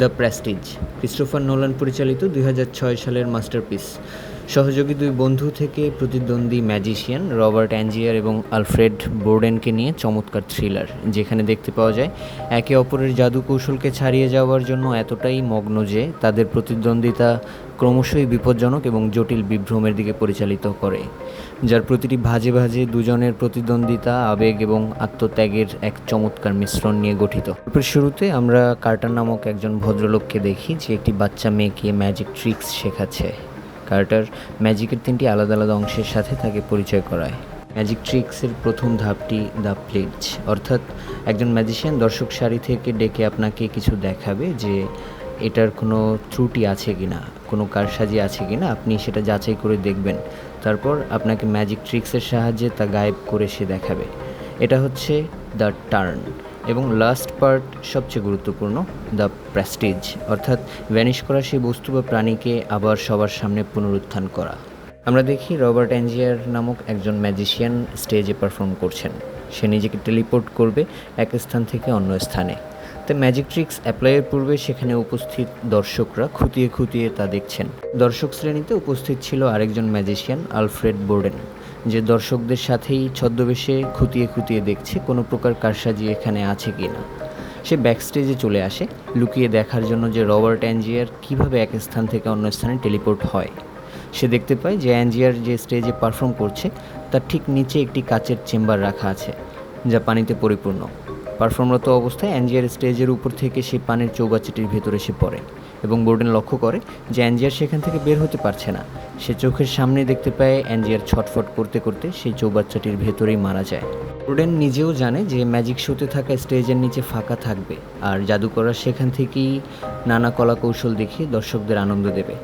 The Prestige, Christopher Nolan পরিচালিত দুই হাজার ছয় সালের মাস্টারপিস। সহযোগী দুই বন্ধু থেকে প্রতিদ্বন্দ্বী ম্যাজিশিয়ান রবার্ট অ্যাঞ্জিয়ার এবং আলফ্রেড বোর্ডেনকে নিয়ে চমৎকার থ্রিলার, যেখানে দেখতে পাওয়া যায় একে অপরের জাদু কৌশলকে ছাড়িয়ে যাওয়ার জন্য এতটাই মগ্ন যে তাদের প্রতিদ্বন্দ্বিতা ক্রমশই বিপজ্জনক এবং জটিল বিভ্রমের দিকে পরিচালিত করে। যার প্রতিটি ভাজে ভাজে দুজনের প্রতিদ্বন্দ্বিতা, আবেগ এবং আত্মত্যাগের এক চমৎকার মিশ্রণ নিয়ে গঠিত। গল্পের শুরুতে আমরা কার্টার নামক একজন ভদ্রলোককে দেখি, যে একটি বাচ্চা মেয়েকে ম্যাজিক ট্রিক্স শেখাচ্ছে। কার্টার ম্যাজিকের তিনটি আলাদা আলাদা অংশের সাথে তাকে পরিচয় করায়। ম্যাজিক ট্রিক্সের প্রথম ধাপটি দ্য প্লেজ অর্থাৎ একজন ম্যাজিশিয়ান দর্শক সারি থেকে ডেকে আপনাকে কিছু দেখাবে যে এটার কোনো ত্রুটি আছে কি না কোনো কারসাজি আছে কি না আপনি সেটা যাচাই করে দেখবেন। তারপর আপনাকে ম্যাজিক ট্রিক্সের সাহায্যে তা গায়েব করে সে দেখাবে। এটা হচ্ছে দ্য টার্ন এবং লাস্ট পার্ট সবচেয়ে গুরুত্বপূর্ণ দ্য প্রেস্টিজ অর্থাৎ ভ্যানিশ করা সেই বস্তু বা প্রাণীকে আবার সবার সামনে পুনরুত্থান করা। আমরা দেখি রবার্ট অ্যাঞ্জিয়ার নামক একজন ম্যাজিশিয়ান স্টেজে পারফর্ম করছেন। সে নিজেকে টেলিপোর্ট করবে এক স্থান থেকে অন্য স্থানে। তাই ম্যাজিক ট্রিক্স অ্যাপ্লাইয়ের পূর্বে সেখানে উপস্থিত দর্শকরা খুঁটিয়ে খুঁটিয়ে তা দেখছেন। দর্শক শ্রেণীতে উপস্থিত ছিল আরেকজন ম্যাজিশিয়ান আলফ্রেড বোর্ডেন যে দর্শকদের সাথেই ছদ্মবেশে খুঁটিয়ে খুঁটিয়ে দেখছে কোনো প্রকার কারসাজি এখানে আছে কি না সে ব্যাকস্টেজে চলে আসে, লুকিয়ে দেখার জন্য যে রবার্ট অ্যাঞ্জিয়ার কীভাবে এক স্থান থেকে অন্য স্থানে টেলিপোর্ট হয়। সে দেখতে পায় যে অ্যাঞ্জিয়ার যে স্টেজে পারফর্ম করছে, তার ঠিক নিচে একটি কাচের চেম্বার রাখা আছে, যা পানিতে পরিপূর্ণ। পারফর্মরত অবস্থায় অ্যাঞ্জিয়ার স্টেজের উপর থেকে সে পানির চৌবাচ্চাটির ভেতরে সে পড়ে এবং বোর্ডেন লক্ষ্য করে যে অ্যাঞ্জিয়ার সেখান থেকে বের হতে পারছে না। সে চোখের সামনে দেখতে পায় অ্যাঞ্জিয়ার ছটফট করতে করতে সেই চৌবাচ্চাটির ভেতরেই মারা যায়। বোর্ডেন নিজেও জানে যে ম্যাজিক শোতে থাকা স্টেজের নিচে ফাঁকা থাকবে আর জাদুকররা সেখান থেকেই নানা কলা কৌশল দেখিয়ে দর্শকদের আনন্দ দেবে।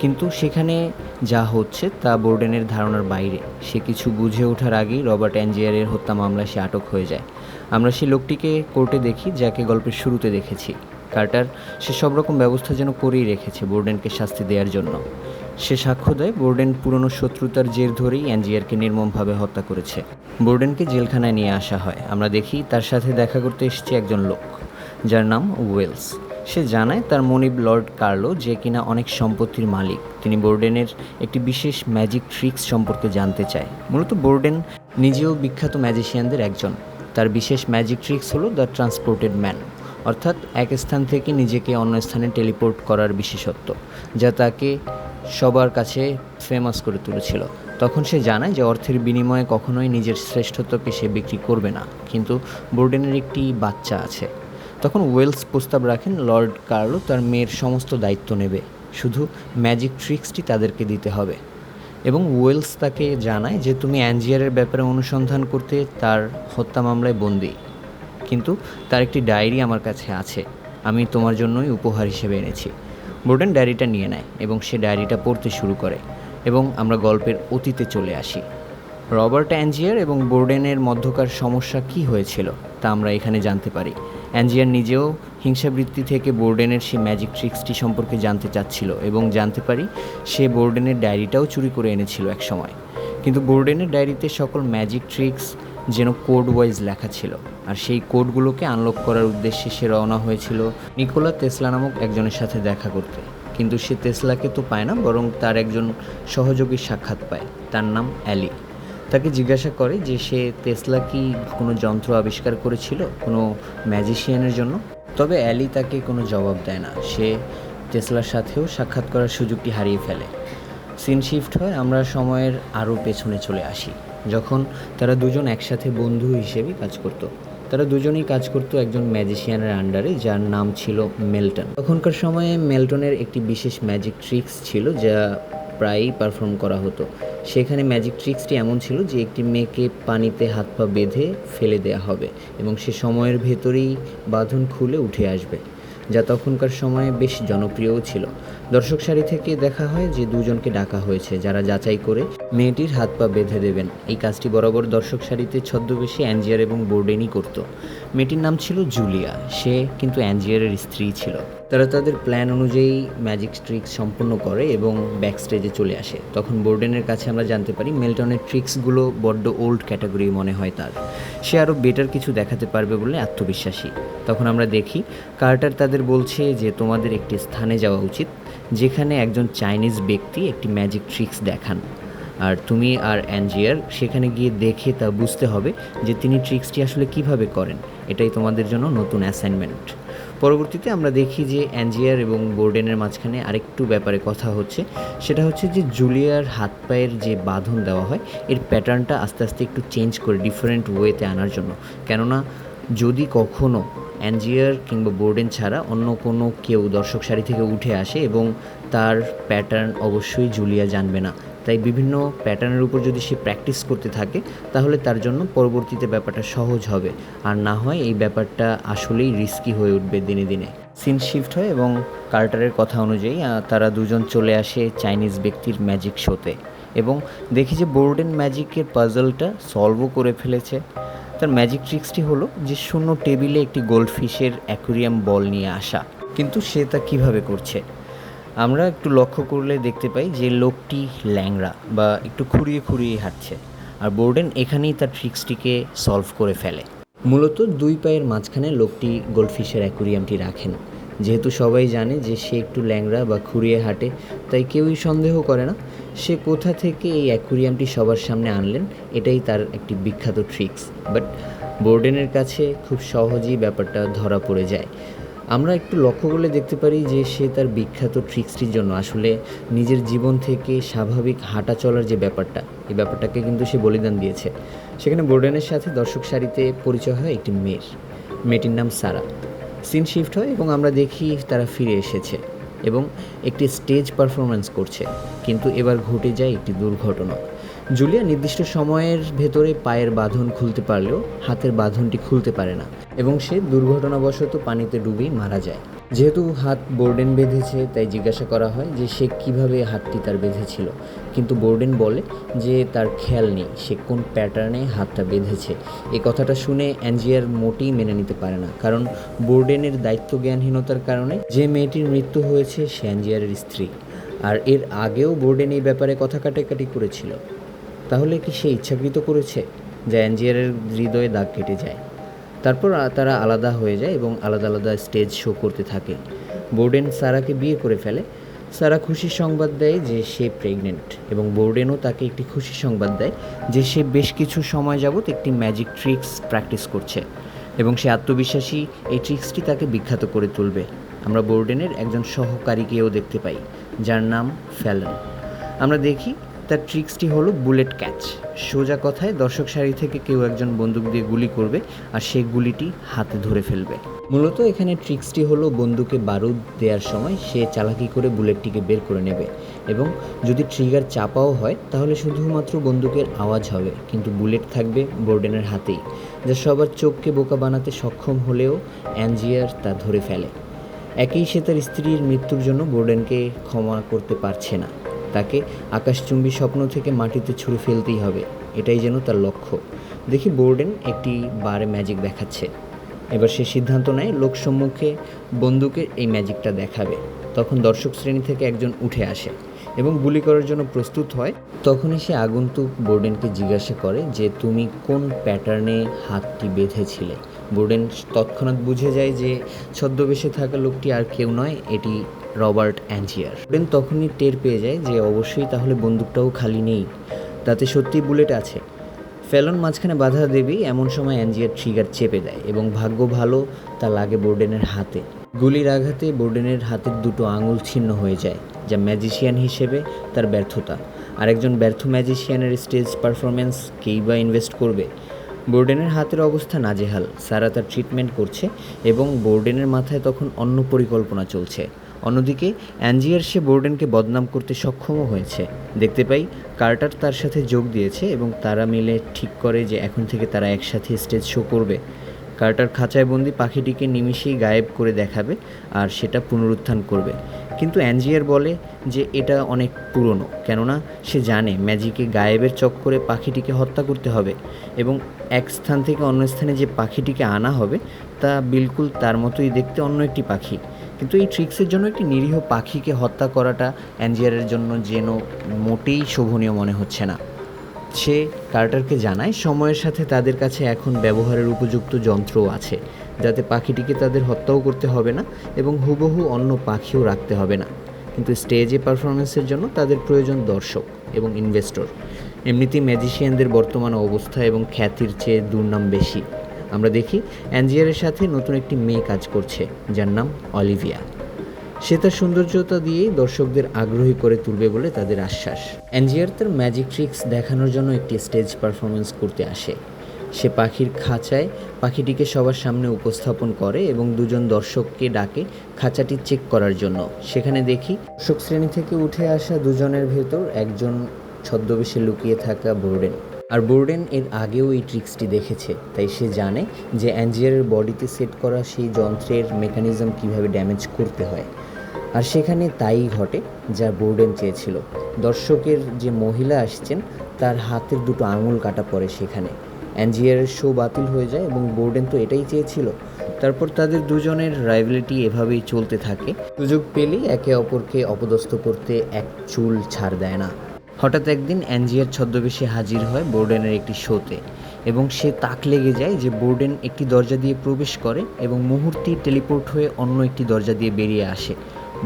কিন্তু সেখানে যা হচ্ছে তা বোর্ডেনের ধারণার বাইরে। সে কিছু বুঝে ওঠার আগেই রবার্ট অ্যাঞ্জিয়ারের হত্যা মামলায় সে আটক হয়ে যায়। আমরা সেই লোকটিকে কোর্টে দেখি, যাকে গল্পের শুরুতে দেখেছি। কার্টার সে সব রকম ব্যবস্থা যেন করেই রেখেছে বোর্ডেনকে শাস্তি দেওয়ার জন্য। সে সাক্ষ্য দেয়, বোর্ডেন পুরনো শত্রুতার জের ধরেই অ্যাঞ্জিয়ারকে নির্মমভাবে হত্যা করেছে। বোর্ডেনকে জেলখানায় নিয়ে আসা হয়। আমরা দেখি তার সাথে দেখা করতে এসেছে একজন লোক, যার নাম ওয়েলস। সে জানায় তার মনিব লর্ড কার্লো যে কিনা অনেক সম্পত্তির মালিক। তিনি বোর্ডেনের একটি বিশেষ ম্যাজিক ট্রিক্স সম্পর্কে জানতে চায়। মূলত বোর্ডেন নিজেও বিখ্যাত ম্যাজিশিয়ানদের একজন। তার বিশেষ ম্যাজিক ট্রিক্স হলো দ্য ট্রান্সপোর্টেড ম্যান অর্থাৎ এক স্থান থেকে নিজেকে অন্য স্থানে টেলিপোর্ট করার বিশেষত্ব, যা তাকে সবার কাছে ফেমাস করে তুলেছিল। তখন সে জানায় যে অর্থের বিনিময়ে কখনোই নিজের শ্রেষ্ঠত্বকে সে বিক্রি করবে না, কিন্তু বোর্ডেনের একটি বাচ্চা আছে। তখন ওয়েলস প্রস্তাব রাখেন লর্ড কার্লো তার মেয়ের সমস্ত দায়িত্ব নেবে, শুধু ম্যাজিক ট্রিক্সটি তাদেরকে দিতে হবে। এবং ওয়েলস তাকে জানায় যে তুমি অ্যাঞ্জিয়ারের ব্যাপারে অনুসন্ধান করতে তার হত্যা মামলায় বন্দি। কিন্তু তার একটি ডায়েরি আমার কাছে আছে। আমি তোমার জন্যই উপহার হিসেবে এনেছি। বোর্ডেন ডায়েরিটা নিয়ে নেয় এবং সে ডায়েরিটা পড়তে শুরু করে এবং আমরা গল্পের অতীতে চলে আসি। রবার্ট অ্যাঞ্জিয়ার এবং বোর্ডেনের মধ্যকার সমস্যা কী হয়েছিল তা আমরা এখানে জানতে পারি। অ্যাঞ্জিয়ার নিজেও হিংসাবৃত্তি থেকে বোর্ডেনের সেই ম্যাজিক ট্রিক্সটি সম্পর্কে জানতে চাচ্ছিল এবং জানতে পারি সে বোর্ডেনের ডায়েরিটাও চুরি করে এনেছিল এক সময়। কিন্তু বোর্ডেনের ডায়েরিতে সকল ম্যাজিক ট্রিক্স যেন কোড ওয়াইজ লেখা ছিল আর সেই কোডগুলোকে আনলক করার উদ্দেশ্যে সে রওনা হয়েছিল নিকোলা তেসলা নামক একজনের সাথে দেখা করতে। কিন্তু সে তেসলাকে তো পায় না, বরং তার একজন সহযোগীর সাক্ষাৎ পায়। তার নাম অ্যালি। তাকে জিজ্ঞাসা করে যে সে তেসলা কি কোনো যন্ত্র আবিষ্কার করেছিল কোনো ম্যাজিশিয়ানের জন্য? তবে অ্যালি তাকে কোনো জবাব দেয় না। সে টেসলার সাথেও সাক্ষাৎ করার সুযোগটি হারিয়ে ফেলে। সিন শিফট হয় আমরা সময়ের আরও পেছনে চলে আসি, যখন তারা দুজন একসাথে বন্ধু হিসেবে কাজ করত। তারা দুজনেই কাজ করতো একজন ম্যাজিশিয়ানের আন্ডারে যার নাম ছিল মেলটন। তখনকার সময়ে মেলটনের একটি বিশেষ ম্যাজিক ট্রিক্স ছিল যা প্রায়ই পারফর্ম করা হতো। সেখানে ম্যাজিক ট্রিক্সটি এমন ছিল যে একটি মেয়েকে পানিতে হাত পা বেঁধে ফেলে দেয়া হবে এবং সে সময়ের ভেতরেই বাঁধন খুলে উঠে আসবে। যা তখনকার সময়ে বেশ জনপ্রিয়ও ছিল। দর্শক সারি থেকে দেখা হয় যে দুজনকে ডাকা হয়েছে, যারা যাচাই করে মেয়েটির হাত পা বেঁধে দেবেন। এই কাজটি বরাবর দর্শক সারিতে ছদ্মবেশী অ্যাঞ্জিয়ার এবং বোর্ডেনই করত। মেয়েটির নাম ছিল জুলিয়া। সে কিন্তু অ্যাঞ্জিয়ারের স্ত্রী ছিল। তারা তাদের প্ল্যান অনুযায়ী ম্যাজিক ট্রিক্স সম্পন্ন করে এবং ব্যাক স্টেজে চলে আসে। তখন বোর্ডেনের কাছে আমরা জানতে পারি মেলটনের ট্রিক্সগুলো বড্ড ওল্ড ক্যাটাগরি মনে হয় তার। সে আরও বেটার কিছু দেখাতে পারবে বলে আত্মবিশ্বাসী। তখন আমরা দেখি, কার্টার তাদের বলছে যে তোমাদের একটি স্থানে যাওয়া উচিত, যেখানে একজন চাইনিজ ব্যক্তি একটি ম্যাজিক ট্রিক্স দেখান। আর তুমি আর অ্যাঞ্জিয়ার সেখানে গিয়ে দেখে তা বুঝতে হবে যে তিনি ট্রিক্সটি আসলে কীভাবে করেন। এটাই তোমাদের জন্য নতুন অ্যাসাইনমেন্ট পরবর্তীতে আমরা দেখি যে অ্যাঞ্জিয়ার এবং বোর্ডেনের মাঝখানে আরেকটু ব্যাপারে কথা হচ্ছে। সেটা হচ্ছে যে জুলিয়ার হাত পায়ের যে বাঁধন দেওয়া হয়, এর প্যাটার্নটা আস্তে আস্তে একটু চেঞ্জ করে ডিফারেন্ট ওয়েতে আনার জন্য। কেননা যদি কখনো অ্যাঞ্জিয়ার কিংবা বোর্ডেন ছাড়া অন্য কোনো কেউ দর্শক সারি থেকে উঠে আসে এবং তার প্যাটার্ন অবশ্যই জুলিয়া জানবে না। তাই বিভিন্ন প্যাটার্নের উপর যদি সে প্র্যাকটিস করতে থাকে, তাহলে তার জন্য পরবর্তীতে ব্যাপারটা সহজ হবে। আর না হয় এই ব্যাপারটা আসলেই রিস্কি হয়ে উঠবে দিনে দিনে। সিন শিফট হয় এবং কার্টারের কথা অনুযায়ী তারা দুজন চলে আসে চাইনিজ ব্যক্তির ম্যাজিক শোতে এবং দেখি যে বোর্ডেন ম্যাজিকের পাজলটা সলভও করে ফেলেছে। তার ম্যাজিক ট্রিক্সটি হলো যে শূন্য টেবিলে একটি গোল্ডফিশের অ্যাকুরিয়াম বল নিয়ে আসা। কিন্তু সে তা কীভাবে করছে? আমরা একটু লক্ষ্য করলে দেখতে পাই যে লোকটি ল্যাংড়া বা একটু খুঁড়িয়ে খুঁড়িয়ে হাঁটছে। আর বোর্ডেন এখানেই তার ট্রিক্সটিকে সলভ করে ফেলে। মূলত দুই পায়ের মাঝখানে লোকটি গোল্ডফিশের অ্যাকুরিয়ামটি রাখেন। যেহেতু সবাই জানে যে সে একটু ল্যাংড়া বা খুঁড়িয়ে হাঁটে, তাই কেউই সন্দেহ করে না। সে কোথা থেকে এই অ্যাকুরিয়ামটি সবার সামনে আনলেন, এটাই তার একটি বিখ্যাত ট্রিক্স। বাট বোর্ডেনের কাছে খুব সহজেই ব্যাপারটা ধরা পড়ে যায়। আমরা একটু লক্ষ্য করলে দেখতে পারি যে সে তার বিখ্যাত ট্রিক্সটির জন্য আসলে নিজের জীবন থেকে স্বাভাবিক হাঁটা চলার যে ব্যাপারটা, এই ব্যাপারটাকে কিন্তু সে বলিদান দিয়েছে। সেখানে বোর্ডেনের সাথে দর্শক সারিতে পরিচয় হয় একটি মেয়ের। মেয়েটির নাম সারা। সিন শিফট হয় এবং আমরা দেখি তারা ফিরে এসেছে এবং একটি স্টেজ পারফরমেন্স করছে। কিন্তু এবার ঘটে যায় একটি দুর্ঘটনা। জুলিয়া নির্দিষ্ট সময়ের ভেতরে পায়ের বাঁধন খুলতে পারলেও হাতের বাঁধনটি খুলতে পারে না এবং সে দুর্ঘটনাবশত পানিতে ডুবেই মারা যায়। যেহেতু হাত বোর্ডেন বেঁধেছে, তাই জিজ্ঞাসা করা হয় যে সে কীভাবে হাতটি তার বেঁধেছিল? কিন্তু বোর্ডেন বলে যে তার খেয়াল নেই, সে কোন প্যাটার্নে হাতটা বেঁধেছে। এই কথাটা শুনে অ্যাঞ্জিয়ার মোটেই মেনে নিতে পারে না, কারণ বোর্ডেনের দায়িত্ব জ্ঞানহীনতার কারণে যে মেয়েটির মৃত্যু হয়েছে, সে অ্যাঞ্জিয়ারের স্ত্রী। আর এর আগেও বোর্ডেন এই ব্যাপারে কথা কাটাকাটি করেছিল। তাহলে কি সে ইচ্ছাকৃত করেছে? যা অ্যাঞ্জিয়ারের হৃদয়ে দাগ কেটে যায়। তারপর তারা আলাদা হয়ে যায় এবং আলাদা আলাদা স্টেজ শো করতে থাকে। বোর্ডেন সারাকে বিয়ে করে ফেলে। সারা খুশির সংবাদ দেয় যে সে প্রেগনেন্ট এবং বোর্ডেনও তাকে একটি খুশির সংবাদ দেয় যে সে বেশ কিছু সময় যাবৎ একটি ম্যাজিক ট্রিক্স প্র্যাকটিস করছে এবং সে আত্মবিশ্বাসী এই ট্রিক্সটি তাকে বিখ্যাত করে তুলবে। আমরা বোর্ডেনের একজন সহকারীকেও দেখতে পাই, যার নাম ফ্যালন। আমরা দেখি তার ট্রিক্সটি হলো বুলেট ক্যাচ। সোজা কথায় দর্শক সারি থেকে কেউ একজন বন্দুক দিয়ে গুলি করবে আর সেই গুলিটি হাতে ধরে ফেলবে। মূলত এখানে ট্রিক্সটি হলো বন্দুকে বারুদ দেওয়ার সময় সে চালাকি করে বুলেটটিকে বের করে নেবে এবং যদি ট্রিগার চাপাও হয়, তাহলে শুধুমাত্র বন্দুকের আওয়াজ হবে, কিন্তু বুলেট থাকবে বোর্ডেনের হাতেই, যা সবার চোখকে বোকা বানাতে সক্ষম হলেও অ্যাঞ্জিয়ার তা ধরে ফেলে। একই সে তার স্ত্রীর মৃত্যুর জন্য বোর্ডেনকে ক্ষমা করতে পারছে না। তাকে আকাশচুম্বী স্বপ্ন থেকে মাটিতে ছুঁড়ে ফেলতেই হবে, এটাই যেন তার লক্ষ্য। দেখি বোর্ডেন একটি বারে ম্যাজিক দেখাচ্ছে। এবার সে সিদ্ধান্ত নেয় লোকসম্মুখে বন্দুকের এই ম্যাজিকটা দেখাবে। তখন দর্শক শ্রেণি থেকে একজন উঠে আসে এবং গুলি করার জন্য প্রস্তুত হয়। তখনই সে আগন্তুক বোর্ডেনকে জিজ্ঞাসা করে যে, তুমি কোন প্যাটার্নে হাতটি বেঁধেছিলে? বোর্ডেন তৎক্ষণাৎ বুঝে যায় যে, ছদ্মবেশে থাকা লোকটি আর কেউ নয়, এটি রবার্ট অ্যাঞ্জিয়ার বোর্ডেন তখনই টের পেয়ে যায় যে অবশ্যই তাহলে বন্দুকটাও খালি নেই। তাতে সত্যিই বুলেট আছে। ফেলন মাঝখানে বাধা দেবেই এমন সময় অ্যাঞ্জিয়ার ট্রিগার চেপে দেয় এবং ভাগ্য ভালো তা লাগে বোর্ডেনের হাতে। গুলির আঘাতে বোর্ডেনের হাতের দুটো আঙুল ছিন্ন হয়ে যায়, যা ম্যাজিশিয়ান হিসেবে তার ব্যর্থতা। আরেকজন ব্যর্থ ম্যাজিশিয়ানের স্টেজ পারফরমেন্স কেই বা ইনভেস্ট করবে? বোর্ডেনের হাতের অবস্থা নাজেহাল। সারা তার ট্রিটমেন্ট করছে এবং বোর্ডেনের মাথায় তখন অন্য পরিকল্পনা চলছে। অন্যদিকে অ্যাঞ্জিয়ার সে বোর্ডেনকে বদনাম করতে সক্ষমও হয়েছে। দেখতে পাই, কার্টার তার সাথে যোগ দিয়েছে এবং তারা মিলে ঠিক করে যে এখন থেকে তারা একসাথে স্টেজ শো করবে। কার্টার খাঁচায় বন্দি পাখিটিকে নিমিষেই গায়েব করে দেখাবে আর সেটা পুনরুত্থান করবে। কিন্তু অ্যাঞ্জিয়ার বলে যে এটা অনেক পুরনো, কেননা সে জানে ম্যাজিকে গায়েবের চক্করে পাখিটিকে হত্যা করতে হবে এবং এক স্থান থেকে অন্য স্থানে যে পাখিটিকে আনা হবে, তা বিলকুল তার মতোই দেখতে অন্য একটি পাখি। কিন্তু এই ট্রিক্সের জন্য একটি নিরীহ পাখিকে হত্যা করাটা অ্যাঞ্জিয়ারের জন্য যেন মোটেই শোভনীয় মনে হচ্ছে না। সে কার্টারকে জানায়, সময়ের সাথে তাদের কাছে এখন ব্যবহারের উপযুক্ত যন্ত্রও আছে, যাতে পাখিটিকে তাদের হত্যাও করতে হবে না এবং হুবহু অন্য পাখিও রাখতে হবে না। কিন্তু স্টেজে পারফরমেন্সের জন্য তাদের প্রয়োজন দর্শক এবং ইনভেস্টর এমনিতেই ম্যাজিশিয়ানদের বর্তমান অবস্থা এবং খ্যাতির চেয়ে দুর্নাম বেশি। আমরা দেখি অ্যাঞ্জিয়ারের সাথে নতুন একটি মেয়ে কাজ করছে, যার নাম অলিভিয়া। সে তার সৌন্দর্যতা দিয়েই দর্শকদের আগ্রহী করে তুলবে বলে তাদের আশ্বাস। অ্যাঞ্জিয়ার তার ম্যাজিক ট্রিক্স দেখানোর জন্য একটি স্টেজ পারফরমেন্স করতে আসে। সে পাখির খাঁচায় পাখিটিকে সবার সামনে উপস্থাপন করে এবং দুজন দর্শককে ডাকে খাঁচাটি চেক করার জন্য। সেখানে দেখি দর্শক শ্রেণি থেকে উঠে আসা দুজনের ভেতর একজন ছদ্মবেশে লুকিয়ে থাকা বোর্ডেন। আর বোর্ডেন এর আগেও এই ট্রিক্সটি দেখেছে, তাই সে জানে যে অ্যাঞ্জিয়ারের বডিতে সেট করা সেই যন্ত্রের মেকানিজম কীভাবে ড্যামেজ করতে হয়। আর সেখানে তাই ঘটে যা বোর্ডেন চেয়েছিল। দর্শকের যে মহিলা আসছেন, তার হাতের দুটো আঙুল কাটা পড়ে সেখানে। অ্যাঞ্জিয়ারের শো বাতিল হয়ে যায় এবং বোর্ডেন তো এটাই চেয়েছিল। তারপর তাদের দুজনের রাইভেলিটি এভাবেই চলতে থাকে। সুযোগ পেলেই একে অপরকে অপদস্থ করতে এক চুল ছাড় দেয় না। হঠাৎ একদিন অ্যাঞ্জিয়ার ছদ্মবেশে হাজির হয় বোর্ডেনের একটি শোতে এবং সে তাক লেগে যায় যে বোর্ডেন একটি দরজা দিয়ে প্রবেশ করে এবং মুহূর্তে টেলিপোর্ট হয়ে অন্য একটি দরজা দিয়ে বেরিয়ে আসে।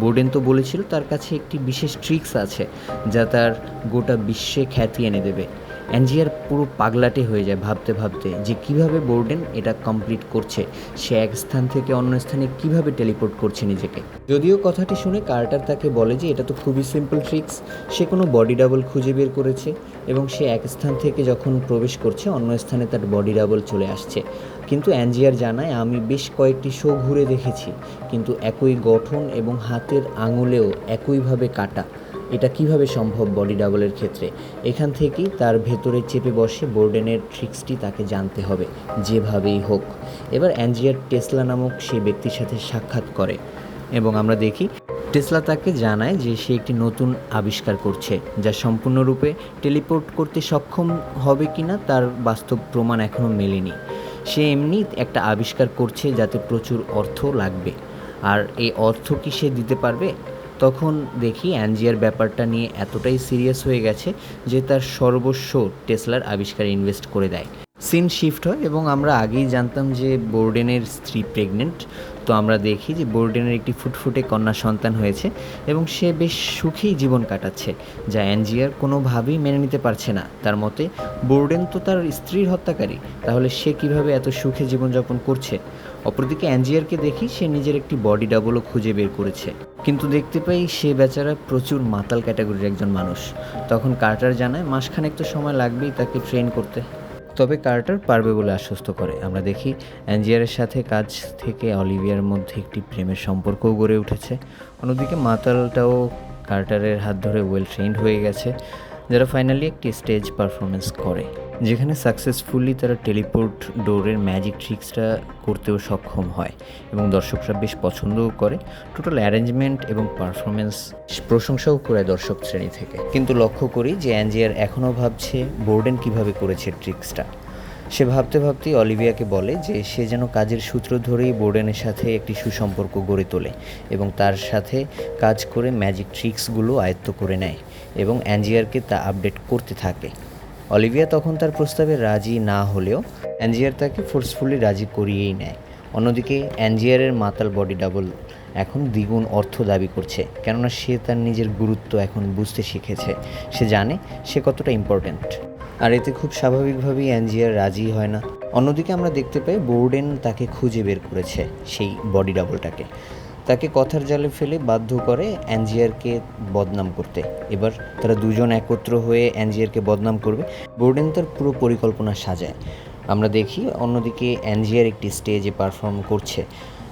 বোর্ডেন তো বলেছিল তার কাছে একটি বিশেষ ট্রিক্স আছে যা তার গোটা বিশ্বে খ্যাতি এনে দেবে। অ্যাঞ্জিয়ার পুরো পাগলাটে হয়ে যায় ভাবতে ভাবতে যে কীভাবে বোর্ডেন এটা কমপ্লিট করছে। সে এক স্থান থেকে অন্য স্থানে কীভাবে টেলিপোর্ট করছে নিজেকে? যদিও কথাটি শুনে কার্টার তাকে বলে যে এটা তো খুবই সিম্পল ট্রিক্স সে কোনো বডি ডাবল খুঁজে বের করেছে এবং সে এক স্থান থেকে যখন প্রবেশ করছে, অন্য স্থানে তার বডি ডাবল চলে আসছে। কিন্তু অ্যাঞ্জিয়ার জানায়, আমি বেশ কয়েকটি শো ঘুরে দেখেছি, কিন্তু একই গঠন এবং হাতের আঙুলেও একইভাবে কাটা। এটা কীভাবে সম্ভব বডি ডাবলের ক্ষেত্রে? এখান থেকেই তার ভেতরে চেপে বসে বোর্ডেনের ট্রিক্সটি তাকে জানতে হবে, যেভাবেই হোক। এবার অ্যাঞ্জিয়ার টেসলা নামক সেই ব্যক্তির সাথে সাক্ষাৎ করে এবং আমরা দেখি, টেসলা তাকে জানায় যে সে একটি নতুন আবিষ্কার করছে, যা সম্পূর্ণরূপে টেলিপোর্ট করতে সক্ষম হবে কিনা তার বাস্তব প্রমাণ এখনও মেলেনি। সে এমনি একটা আবিষ্কার করছে যাতে প্রচুর অর্থ লাগবে। আর এই অর্থ কি সে দিতে পারবে? তখন দেখি অ্যাঞ্জিয়ার ব্যাপারটা নিয়ে এতটাই সিরিয়াস হয়ে গেছে যে তার সর্বস্ব টেসলার আবিষ্কারে ইনভেস্ট করে দেয়। সিন শিফট হয় এবং আমরা আগেই জানতাম যে বোর্ডেনের স্ত্রী প্রেগনেন্ট। তো আমরা দেখি যে বোর্ডেনের একটি ফুটফুটে কন্যা সন্তান হয়েছে এবং সে বেশ সুখেই জীবন কাটাচ্ছে, যা অ্যাঞ্জিয়ার কোনোভাবেই মেনে নিতে পারছে না। তার মতে, বোর্ডেন তো তার স্ত্রীর হত্যাকারী, তাহলে সে কীভাবে এত সুখে জীবনযাপন করছে? অপরদিকে অ্যাঞ্জিয়ারকে দেখি সে নিজের একটি বডি ডাবলও খুঁজে বের করেছে। কিন্তু দেখতে পাই সে বেচারা প্রচুর মাতাল ক্যাটাগরির একজন মানুষ। তখন কার্টার জানায়, মাসখানেক তো সময় লাগবেই তাকে ট্রেন করতে। তবে কার্টার পারবে বলে আশ্বস্ত করে। আমরা দেখি অ্যাঞ্জিয়ারের সাথে কাজ থেকে অলিভিয়ার মধ্যে একটি প্রেমের সম্পর্কও গড়ে উঠেছে। অন্যদিকে মাতালটাও কার্টারের হাত ধরে ওয়েল ট্রেন্ড হয়ে গেছে। যারা ফাইনালি একটি স্টেজ পারফরমেন্স করে, যেখানে সাকসেসফুলি তারা টেলিপোর্ট ডোরের ম্যাজিক ট্রিক্সটা করতেও সক্ষম হয় এবং দর্শকরা বেশ পছন্দও করে। টোটাল অ্যারেঞ্জমেন্ট এবং পারফরমেন্স প্রশংসাও করে দর্শক শ্রেণি থেকে। কিন্তু লক্ষ্য করি যে অ্যাঞ্জিয়ার এখনও ভাবছে বোর্ডেন কীভাবে করেছে ট্রিক্সটা সে ভাবতে ভাবতেই অলিভিয়াকে বলে যে সে যেন কাজের সূত্র ধরেই বোর্ডেনের সাথে একটি সুসম্পর্ক গড়ে তোলে এবং তার সাথে কাজ করে ম্যাজিক ট্রিক্সগুলো আয়ত্ত করে নেয়। এবং অ্যাঞ্জিয়ারকে তা আপডেট করতে থাকে। অলিভিয়া তখন তার প্রস্তাবে রাজি না হলেও অ্যাঞ্জিয়ার তাকে ফোর্সফুলি রাজি করিয়েই নেয়। অন্যদিকে অ্যাঞ্জিয়ারের মাতাল বডি ডাবল এখন দ্বিগুণ অর্থ দাবি করছে, কেননা সে তার নিজের গুরুত্ব এখন বুঝতে শিখেছে। সে জানে সে কতটা ইম্পর্ট্যান্ট আর এতে খুব স্বাভাবিকভাবেই অ্যাঞ্জিয়ার রাজি হয় না। অন্যদিকে আমরা দেখতে পাই বোর্ডেন তাকে খুঁজে বের করেছে সেই বডি ডাবলটাকে। তাকে কথার জালে ফেলে বাধ্য করে অ্যাঞ্জিয়ারকে বদনাম করতে। এবার তারা দুজন একত্র হয়ে অ্যাঞ্জিয়ারকে বদনাম করবে। বোর্ডেন তার পুরো পরিকল্পনা সাজায়। আমরা দেখি অন্যদিকে অ্যাঞ্জিয়ার একটি স্টেজে পারফর্ম করছে।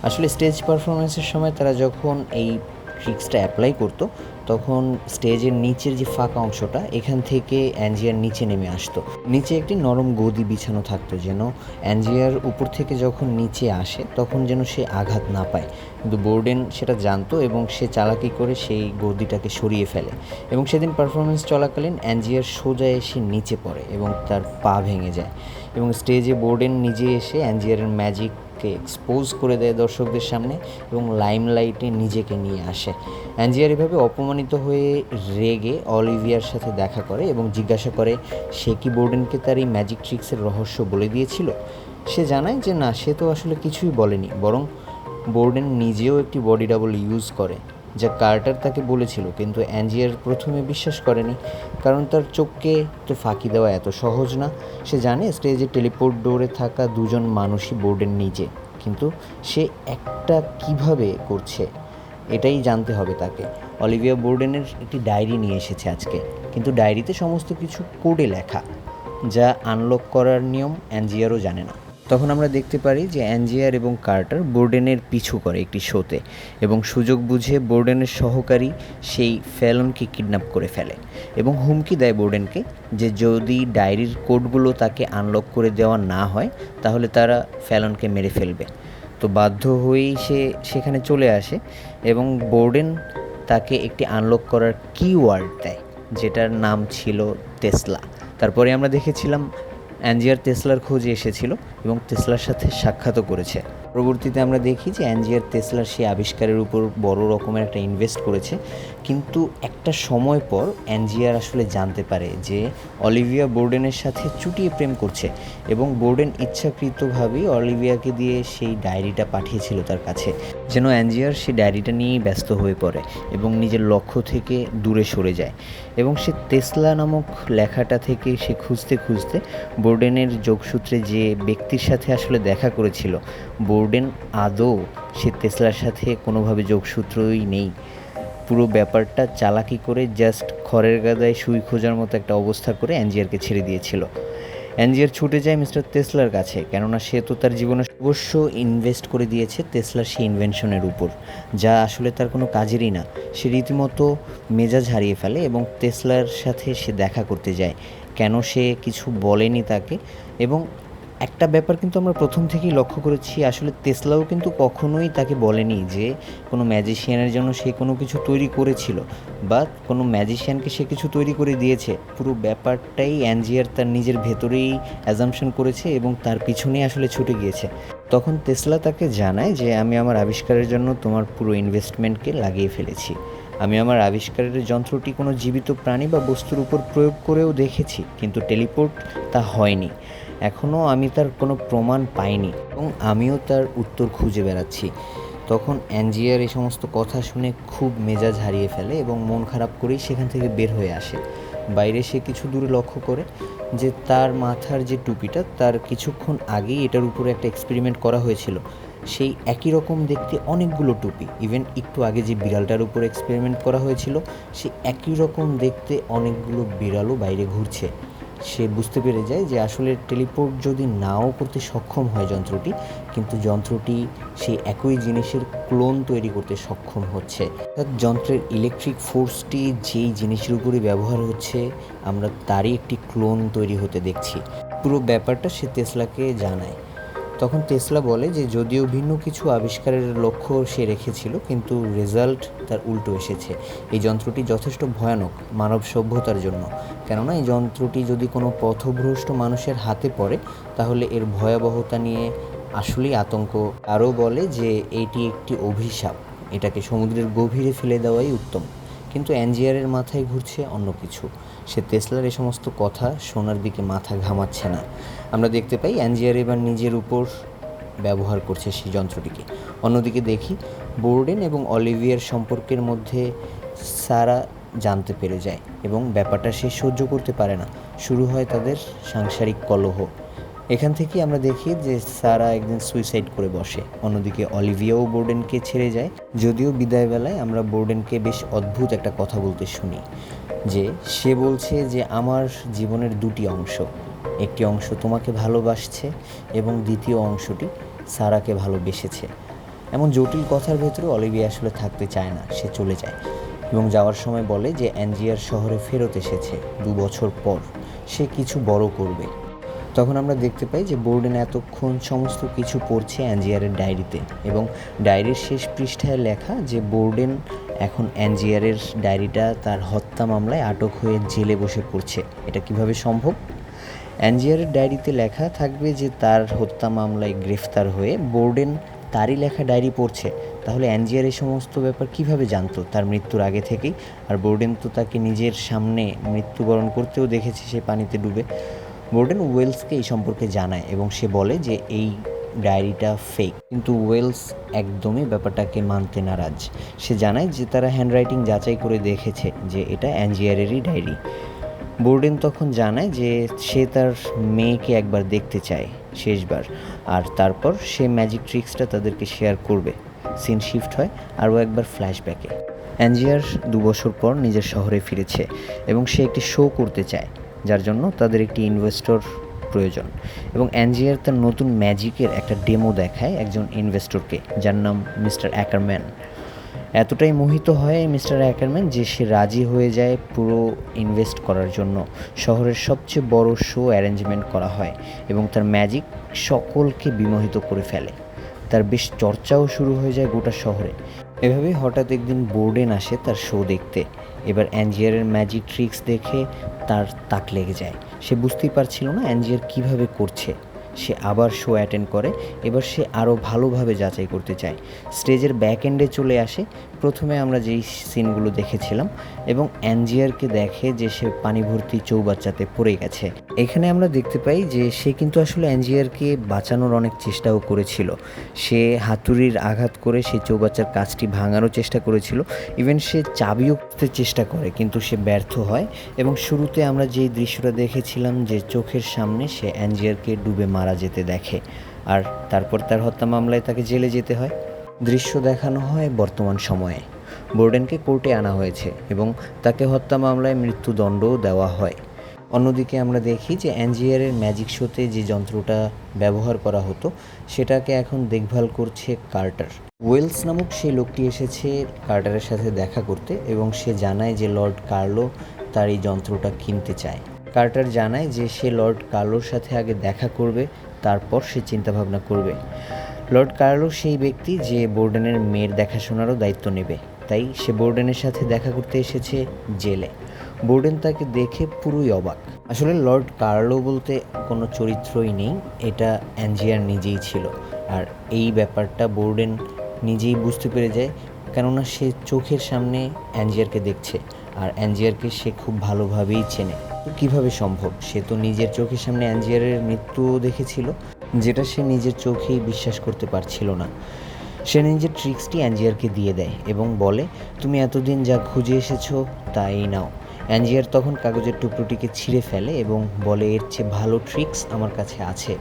আসলে স্টেজ পারফরমেন্সের সময় তারা যখন এই ট্রিক্সটা অ্যাপ্লাই করতো, তখন স্টেজের নিচের যে ফাঁকা অংশটা, এখান থেকে অ্যাঞ্জিয়ার নিচে নেমে আসতো। নিচে একটি নরম গদি বিছানো থাকতো যেন অ্যাঞ্জিয়ার উপর থেকে যখন নিচে আসে, তখন যেন সে আঘাত না পায়। কিন্তু বোর্ডেন সেটা জানতো এবং সে চালাকি করে সেই গদিটাকে সরিয়ে ফেলে। এবং সেদিন পারফরমেন্স চলাকালীন অ্যাঞ্জিয়ার সোজা এসে নিচে পড়ে এবং তার পা ভেঙে যায়। এবং স্টেজে বোর্ডেন নিজে এসে অ্যাঞ্জিয়ারের ম্যাজিককে এক্সপোজ করে দেয় দর্শকদের সামনে এবং লাইমলাইটে নিজেকে নিয়ে আসে। অ্যাঞ্জিয়ার এভাবে অপমানিত হয়ে রেগে অলিভিয়ার সাথে দেখা করে এবং জিজ্ঞাসা করে, সে কি বোর্ডেনকে তার এই ম্যাজিক ট্রিক্সের রহস্য বলে দিয়েছিল? সে জানায় যে, না, সে তো আসলে কিছুই বলেনি, বরং বোর্ডেন নিজেও একটি বডি ডাবল ইউজ করে, যা কার্টার তাকে বলেছিল, কিন্তু অ্যাঞ্জিয়ার প্রথমে বিশ্বাস করেনি, কারণ তার চোখকে তো ফাঁকি দেওয়া এত সহজ না। সে জানে স্টেজে টেলিপোর্ট ডোরে থাকা দুজন মানুষই বোর্ডেন নিজে, কিন্তু সে একটা কীভাবে করছে, এটাই জানতে হবে তাকে। অলিভিয়া বোর্ডেনের একটি ডায়েরি নিয়ে এসেছে আজকে, কিন্তু ডায়েরিতে সমস্ত কিছু কোডে লেখা, যা আনলক করার নিয়ম অ্যাঞ্জিয়ারও জানে না। তখন আমরা দেখতে পারি যে অ্যাঞ্জিয়ার এবং কার্টার বোর্ডেনের পিছু করে একটি শোতে এবং সুযোগ বুঝে বোর্ডেনের সহকারী সেই ফ্যালনকে কিডন্যাপ করে ফেলে এবং হুমকি দেয় বোর্ডেনকে যে যদি ডায়েরির কোডগুলো তাকে আনলক করে দেওয়া না হয়, তাহলে তারা ফ্যালনকে মেরে ফেলবে। তো বাধ্য হয়েই সে সেখানে চলে আসে এবং বোর্ডেন তাকে একটি আনলক করার কিওয়ার্ড দেয়, যেটার নাম ছিল টেসলা। তারপরে আমরা দেখেছিলাম অ্যাঞ্জিয়ার তেসলার খোঁজে এসেছিল এবং তেসলার সাথে সাক্ষাৎও করেছে। পরবর্তীতে আমরা দেখি যে অ্যাঞ্জিয়ার তেসলার সেই আবিষ্কারের উপর বড় রকমের একটা ইনভেস্ট করেছে। কিন্তু একটা সময় পর অ্যাঞ্জিয়ার আসলে জানতে পারে যে অলিভিয়া বোর্ডেনের সাথে চুটিয়ে প্রেম করছে এবং বোর্ডেন ইচ্ছাকৃতভাবেই অলিভিয়াকে দিয়ে সেই ডায়েরিটা পাঠিয়েছিল তার কাছে। যেন অ্যাঞ্জিয়ার সে ডায়েরিটা নিয়েই ব্যস্ত হয়ে পড়ে এবং নিজের লক্ষ্য থেকে দূরে সরে যায়। এবং সে তেসলা নামক লেখাটা থেকে সে খুঁজতে খুঁজতে বোর্ডেনের যোগসূত্রে যে ব্যক্তির সাথে আসলে দেখা করেছিল, বোর্ডেন আদৌ সে তেসলার সাথে কোনোভাবে যোগসূত্রই নেই। পুরো ব্যাপারটা চালাকি করে জাস্ট খড়ের গাদায় সুই খোঁজার মতো একটা অবস্থা করে অ্যাঞ্জিয়ারকে ছেড়ে দিয়েছিল। অ্যাঞ্জিয়ার ছুটে যায় মিস্টার তেসলার কাছে, কেননা সে তো তার জীবনে অবশ্য ইনভেস্ট করে দিয়েছে তেসলার সেই ইনভেনশনের উপর, যা আসলে তার কোনো কাজেরই না। সে রীতিমতো মেজাজ হারিয়ে ফেলে এবং তেসলার সাথে সে দেখা করতে যায়, কেন সে কিছু বলেনি তাকে, এবং একটা ব্যাপার কিন্তু আমরা প্রথম থেকেই লক্ষ্য করেছি, আসলে তেসলাও কিন্তু কখনোই তাকে বলেনি যে কোনো ম্যাজিশিয়ানের জন্য সে কোনো কিছু তৈরি করেছিল বা কোনো ম্যাজিশিয়ানকে সে কিছু তৈরি করে দিয়েছে। পুরো ব্যাপারটাই অ্যাঞ্জিয়ার তার নিজের ভেতরেই অ্যাজামশন করেছে এবং তার পিছনেই আসলে ছুটে গিয়েছে। তখন তেসলা তাকে জানায় যে, আমি আমার আবিষ্কারের জন্য তোমার পুরো ইনভেস্টমেন্টকে লাগিয়ে ফেলেছি। আমি আমার আবিষ্কারের যন্ত্রটি কোনো জীবিত প্রাণী বা বস্তুর উপর প্রয়োগ করেও দেখেছি, কিন্তু টেলিপোর্ট তা হয়নি। এখনও আমি তার কোনো প্রমাণ পাইনি এবং আমিও তার উত্তর খুঁজে বেড়াচ্ছি। তখন অ্যাঞ্জিয়ার এই সমস্ত কথা শুনে খুব মেজাজ হারিয়ে ফেলে এবং মন খারাপ করেই সেখান থেকে বের হয়ে আসে। বাইরে সে কিছু দূরে লক্ষ্য করে যে তার মাথার যে টুপিটা, তার কিছুক্ষণ আগেই এটার উপরে একটা এক্সপেরিমেন্ট করা হয়েছিল। সেই একই রকম দেখতে অনেকগুলো টুপি। ইভেন একটু আগে যে বিড়ালটার উপর এক্সপেরিমেন্ট করা হয়েছিল, সেই একই রকম দেখতে অনেকগুলো বিড়ালও বাইরে ঘুরছে। সে বুঝতে পেরে যায় যে আসলে টেলিপোর্ট যদি নাও করতে সক্ষম হয় যন্ত্রটি, কিন্তু যন্ত্রটি সেই একই জিনিসের ক্লোন তৈরি করতে সক্ষম হচ্ছে। অর্থাৎ যন্ত্রের ইলেকট্রিক ফোর্সটি যেই জিনিসের উপরে ব্যবহার হচ্ছে, আমরা তারই একটি ক্লোন তৈরি হতে দেখছি। পুরো ব্যাপারটা সে তেসলাকে জানায়। তখন টেসলা বলে যে যদিও ভিন্ন কিছু আবিষ্কারের লক্ষ্য সে রেখেছিল, কিন্তু রেজাল্ট তার উল্টো এসেছে। এই যন্ত্রটি যথেষ্ট ভয়ানক মানব সভ্যতার জন্য। কেননা, এই যন্ত্রটি যদি কোনো পথভ্রষ্ট মানুষের হাতে পড়ে, তাহলে এর ভয়াবহতা নিয়ে আসলেই আতঙ্ক। আরও বলে যে এটি একটি অভিশাপ। এটাকে সমুদ্রের গভীরে ফেলে দেওয়াই উত্তম। কিন্তু অ্যাঞ্জিয়ারের মাথায় ঘুরছে অন্য কিছু। সে তেসলার এই সমস্ত কথা শোনার দিকে মাথা ঘামাচ্ছে না। আমরা দেখতে পাই অ্যাঞ্জিয়ার এবার নিজের উপর ব্যবহার করছে সেই যন্ত্রটিকে। অন্যদিকে দেখি বোর্ডেন এবং অলিভিয়ার সম্পর্কের মধ্যে সারা জানতে পেরে যায় এবং ব্যাপারটা সে সহ্য করতে পারে না। শুরু হয় তাদের সাংসারিক কলহ। এখান থেকে আমরা দেখি যে সারা একদিন সুইসাইড করে বসে। অন্যদিকে অলিভিয়াও বোর্ডেনকে ছেড়ে যায়। যদিও বিদায়বেলায় আমরা বোর্ডেনকে বেশ অদ্ভুত একটা কথা বলতে শুনি। যে সে বলছে যে আমার জীবনের দুটি অংশ। একটি অংশ তোমাকে ভালোবাসছে এবং দ্বিতীয় অংশটি সারাকে ভালোবেসেছে। এমন জটিল কথার ভেতরে অলিভিয়া আসলে থাকতে চায় না, সে চলে যায়। এবং যাওয়ার সময় বলে যে অ্যাঞ্জিয়ার শহরে ফেরত এসেছে দু বছর পর, সে কিছু বড় করবে। তখন আমরা দেখতে পাই যে বোর্ডেন এতক্ষণ সমস্ত কিছু পড়ছে অ্যাঞ্জিয়ারের ডায়েরিতে এবং ডায়েরির শেষ পৃষ্ঠায় লেখা যে বোর্ডেন এখন অ্যাঞ্জিয়ারের ডায়েরিটা তার হত্যা মামলায় আটক হয়ে জেলে বসে পড়ছে। এটা কীভাবে সম্ভব? অ্যাঞ্জিয়ারের ডায়েরিতে লেখা থাকবে যে তার হত্যা মামলায় গ্রেফতার হয়ে বোর্ডেন তারই লেখা ডায়েরি পড়ছে। তাহলে অ্যাঞ্জিয়ার এই সমস্ত ব্যাপার কীভাবে জানতো? তার মৃত্যুর আগে থেকেই? আর বোর্ডেন তো তাকে নিজের সামনে মৃত্যুবরণ করতেও দেখেছে সে পানিতে ডুবে। বোর্ডেন ওয়েলসকে এই সম্পর্কে জানায় এবং সে বলে যে এই ডায়েরিটা ফেক কিন্তু ওয়েলস একদমই ব্যাপারটাকে মানতে নারাজ। সে জানায় যে তারা হ্যান্ডরাইটিং যাচাই করে দেখেছে যে এটা অ্যাঞ্জিয়ারেরই ডায়েরি। বোর্ডেন তখন জানায় যে সে তার মেয়েকে একবার দেখতে চায় শেষবার, আর তারপর সে ম্যাজিক ট্রিক্সটা তাদেরকে শেয়ার করবে। সিন শিফট হয়, আরও একবার ফ্ল্যাশব্যাকে অ্যাঞ্জিয়ার দু বছর পর নিজের শহরে ফিরেছে এবং সে একটি শো করতে চায়, যার জন্য তাদের একটি ইনভেস্টর প্রয়োজন। এবং অ্যাঞ্জিয়ার তার নতুন ম্যাজিকের একটা ডেমো দেখায় একজন ইনভেস্টরকে, যার নাম মিস্টার অ্যাকারম্যান। এতটাই মোহিত হয় মিস্টার অ্যাকারম্যান যে সে রাজি হয়ে যায় পুরো ইনভেস্ট করার জন্য। শহরের সবচেয়ে বড় শো অ্যারেঞ্জমেন্ট করা হয় এবং তার ম্যাজিক সকলকে বিমোহিত করে ফেলে। তার বেশ চর্চাও শুরু হয়ে যায় গোটা শহরে। এভাবে হঠাৎ একদিন বোর্ডেন আসে তার শো দেখতে। এবার অ্যাঞ্জিয়ারের ম্যাজিক ট্রিক্স দেখে তার তাক লেগে যায়। সে বুঝতেই পারছিল না অ্যাঞ্জিয়ার কীভাবে করছে। সে আবার শো অ্যাটেন্ড করে, এবার সে আরও ভালোভাবে যাচাই করতে চায়। স্টেজের ব্যাক এন্ডে চলে আসে প্রথমে আমরা যেই সিনগুলো দেখেছিলাম এবং অ্যাঞ্জিয়ারকে দেখে যে সে পানি ভর্তি চৌবাচ্চাতে পড়ে গেছে। এখানে আমরা দেখতে পাই যে সে কিন্তু আসলে অ্যাঞ্জিয়ারকে বাঁচানোর অনেক চেষ্টাও করেছিল। সে হাতুড়ির আঘাত করে সেই চৌবাচ্চার কাজটি ভাঙারও চেষ্টা করেছিল। ইভেন সে চাবিও চেষ্টা করে, কিন্তু সে ব্যর্থ হয় এবং শুরুতে আমরা যেই দৃশ্যটা দেখেছিলাম যে চোখের সামনে সে অ্যাঞ্জিয়ারকে ডুবে মারা যেতে দেখে। আর তারপর তার হত্যা মামলায় তাকে জেলে যেতে হয়। দৃশ্য দেখানো হয় বর্তমান সময়ে। বোর্ডেনকে কোর্টে আনা হয়েছে এবং তাকে হত্যা মামলায় মৃত্যুদণ্ডও দেওয়া হয়। অন্যদিকে আমরা দেখি যে অ্যাঞ্জিয়ারের ম্যাজিক শোতে যে যন্ত্রটা ব্যবহার করা হতো, সেটাকে এখন দেখভাল করছে কার্টার। ওয়েলস নামক সেই লোকটি এসেছে কার্টারের সাথে দেখা করতে এবং সে জানায় যে লর্ড কার্লো তার এই যন্ত্রটা কিনতে চায়। কার্টার জানায় যে সে লর্ড কার্লোর সাথে আগে দেখা করবে, তারপর সে চিন্তাভাবনা করবে। লর্ড কার্লো সেই ব্যক্তি যে বোর্ডেনের মেয়ের দেখাশোনারও দায়িত্ব নেবে। তাই সে বোর্ডেনের সাথে দেখা করতে এসেছে জেলে। বোর্ডেন তাকে দেখে পুরোই অবাক। আসলে লর্ড কার্লো বলতে কোনো চরিত্রই নেই, এটা অ্যাঞ্জিয়ার নিজেই ছিল। আর এই ব্যাপারটা বোর্ডেন নিজেই বুঝতে পেরে যায়, কেননা সে চোখের সামনে অ্যাঞ্জিয়ারকে দেখছে। আর অ্যাঞ্জিয়ারকে সে খুব ভালোভাবেই চেনে। কীভাবে সম্ভব? সে তো নিজের চোখের সামনে অ্যাঞ্জিয়ারের মৃত্যুও দেখেছিল। যেটা সে নিজের চোখেই বিশ্বাস করতে পারছিল না। সে নিজের ট্রিক্সটি অ্যাঞ্জিয়ারকে দিয়ে দেয় এবং বলে, তুমি এতদিন যা খুঁজে এসেছ তাই নাও। অ্যাঞ্জিয়ার তখন কাগজের টুকরোটিকে ছিঁড়ে ফেলে এবং বলে, এর চেয়ে ভালো ট্রিক্স আমার কাছে আছে।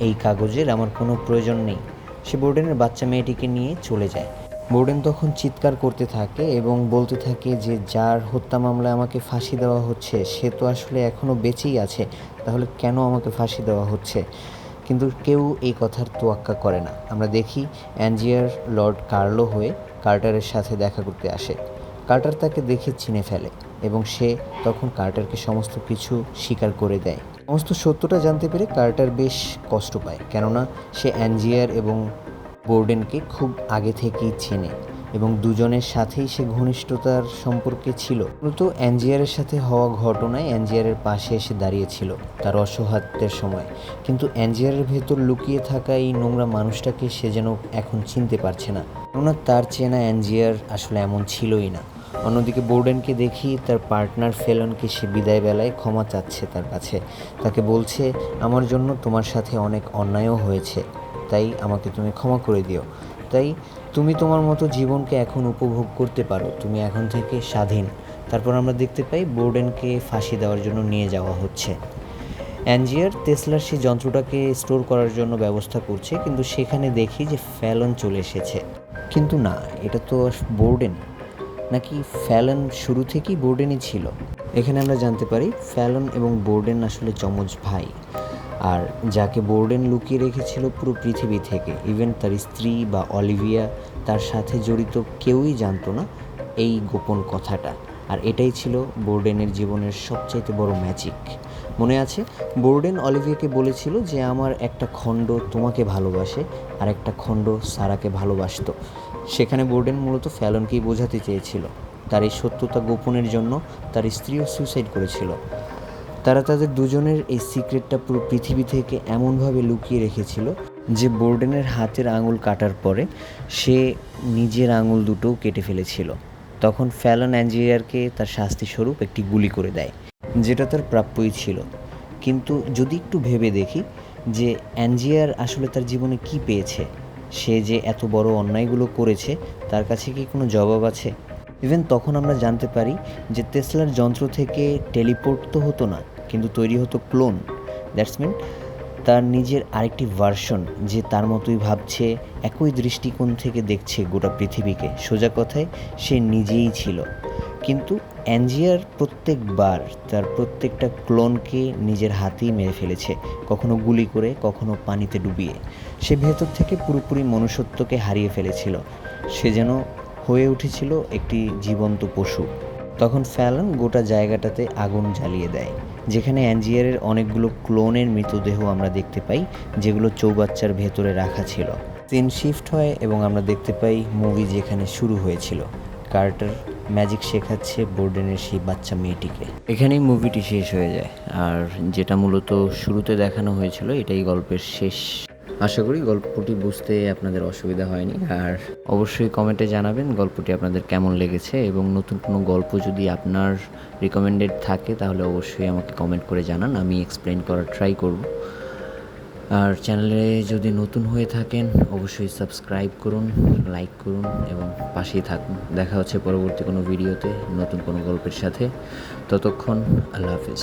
এই কাগজের আমার কোনো প্রয়োজন নেই। সে বোর্ডেনের বাচ্চা মেয়েটিকে নিয়ে চলে যায়। বোর্ডেন তখন চিৎকার করতে থাকে এবং বলতে থাকে যে, যার হত্যা মামলায় আমাকে ফাঁসি দেওয়া হচ্ছে, সে তো আসলে এখনও বেঁচেই আছে। তাহলে কেন আমাকে ফাঁসি দেওয়া হচ্ছে? কিন্তু কেউ এই কথার তোয়াক্কা করে না। আমরা দেখি অ্যাঞ্জিয়ার লর্ড কার্লো হয়ে কার্টারের সাথে দেখা করতে আসে। কার্টার তাকে দেখে চিনে ফেলে এবং সে তখন কার্টারকে সমস্ত কিছু স্বীকার করে দেয়। সমস্ত সত্যটা জানতে পেরে কার্টার বেশ কষ্ট পায়, কেননা সে অ্যাঞ্জিয়ার এবং বোর্ডেনকে খুব আগে থেকেই চেনে। এবং দুজনের সাথেই সে ঘনিষ্ঠতার সম্পর্কে ছিল। মূলত অ্যাঞ্জিয়ারের সাথে হওয়া ঘটনায় অ্যাঞ্জিয়ারের পাশে এসে দাঁড়িয়েছিল তার অসহায়ত্বের সময়। কিন্তু অ্যাঞ্জিয়ারের ভেতর লুকিয়ে থাকা এই নোংরা মানুষটাকে সে যেন এখন চিনতে পারছে না। কেননা তার চেনা অ্যাঞ্জিয়ার আসলে এমন ছিলই না। অন্যদিকে বোর্ডেনকে দেখি তার পার্টনার ফেলনকে সে বিদায় বেলায় ক্ষমা চাচ্ছে তার কাছে। তাকে বলছে, আমার জন্য তোমার সাথে অনেক অন্যায়ও হয়েছে। তাই আমাকে তুমি ক্ষমা করে দিও। তাই তুমি তোমার মতো জীবনকে এখন উপভোগ করতে পারো। তুমি এখন থেকে স্বাধীন। তারপর আমরা দেখতে পাই বোর্ডেনকে ফাঁসি দেওয়ার জন্য নিয়ে যাওয়া হচ্ছে। অ্যাঞ্জিয়ার তেসলার সেই যন্ত্রটাকে স্টোর করার জন্য ব্যবস্থা করছে, কিন্তু সেখানে দেখি যে ফ্যালন চলে এসেছে। কিন্তু না, এটা তো বোর্ডেন। নাকি ফ্যালন শুরু থেকেই বোর্ডেনই ছিল? এখানে আমরা জানতে পারি ফ্যালন এবং বোর্ডেন আসলে যমজ ভাই। আর যাকে বোর্ডেন লুকিয়ে রেখেছিল পুরো পৃথিবী থেকে। ইভেন তার স্ত্রী বা অলিভিয়া তার সাথে জড়িত কেউই জানতো না এই গোপন কথাটা। আর এটাই ছিল বোর্ডেনের জীবনের সবচাইতে বড় ম্যাজিক মনে আছে, বোর্ডেন অলিভিয়াকে বলেছিল যে, আমার একটা খণ্ড তোমাকে ভালোবাসে আর একটা খণ্ড সারাকে ভালোবাসতো। সেখানে বোর্ডেন মূলত ফ্যালনকেই বোঝাতে চেয়েছিল। তার এই সত্যতা গোপনের জন্য তার স্ত্রীও সুইসাইড করেছিল। তারা তাদের দুজনের এই সিক্রেটটা পুরো পৃথিবী থেকে এমনভাবে লুকিয়ে রেখেছিল যে বোর্ডেনের হাতের আঙুল কাটার পরে সে নিজের আঙুল দুটোও কেটে ফেলেছিল। তখন ফ্যালন অ্যাঞ্জিয়ারকে তার শাস্তি স্বরূপ একটি গুলি করে দেয়, যেটা তার প্রাপ্যই ছিল। কিন্তু যদি একটু ভেবে দেখি যে অ্যাঞ্জিয়ার আসলে তার জীবনে কি পেয়েছে, সে যে এত বড় অন্যায়গুলো করেছে, তার কাছে কি কোনো জবাব আছে? ইভেন তখন আমরা জানতে পারি যে টেসলার যন্ত্র থেকে টেলিপোর্ট তো হতো না, কিন্তু তৈরি হতো ক্লোন দ্যাটস মিন তার নিজের আরেকটি ভার্সন যে তার মতোই ভাবছে, একই দৃষ্টিকোণ থেকে দেখছে গোটা পৃথিবীকে। সোজা কথায় সে নিজেই ছিল। কিন্তু অ্যাঞ্জিয়ার প্রত্যেকবার তার প্রত্যেকটা ক্লোনকে নিজের হাতেই মেরে ফেলেছে, কখনো গুলি করে, কখনো পানিতে ডুবিয়ে। সে ভেতর থেকে পুরোপুরি মনুষ্যত্বকে হারিয়ে ফেলেছিল। সে যেন হয়ে উঠেছিল একটি জীবন্ত পশু। তখন ফ্যালন গোটা জায়গাটাতে আগুন জ্বালিয়ে দেয়, যেখানে অ্যাঞ্জিয়ারের অনেকগুলো ক্লোনের মৃতদেহ আমরা দেখতে পাই, যেগুলো চৌবাচ্চার ভেতরে রাখা ছিল। সিন শিফট হয় এবং আমরা দেখতে পাই মুভি যেখানে শুরু হয়েছিল। কার্টার ম্যাজিক শেখাচ্ছে বোর্ডেনের সেই বাচ্চা মেয়েটিকে। এখানেই মুভিটি শেষ হয়ে যায়। আর যেটা মূলত শুরুতে দেখানো হয়েছিল, এটাই গল্পের শেষ। আশা করি গল্পটি বুঝতে আপনাদের অসুবিধা হয়নি। আর অবশ্যই কমেন্টে জানাবেন গল্পটি আপনাদের কেমন লেগেছে এবং নতুন কোনো গল্প যদি আপনার রিকমেন্ডেড থাকে, তাহলে অবশ্যই আমাকে কমেন্ট করে জানান, আমি এক্সপ্লেন করার ট্রাই করব। আর চ্যানেলে যদি নতুন হয়ে থাকেন, অবশ্যই সাবস্ক্রাইব করুন লাইক করুন এবং পাশেই থাকুন। দেখা হচ্ছে পরবর্তী কোনো ভিডিওতে নতুন কোনো গল্পের সাথে। ততক্ষণ আল্লাহ হাফিজ।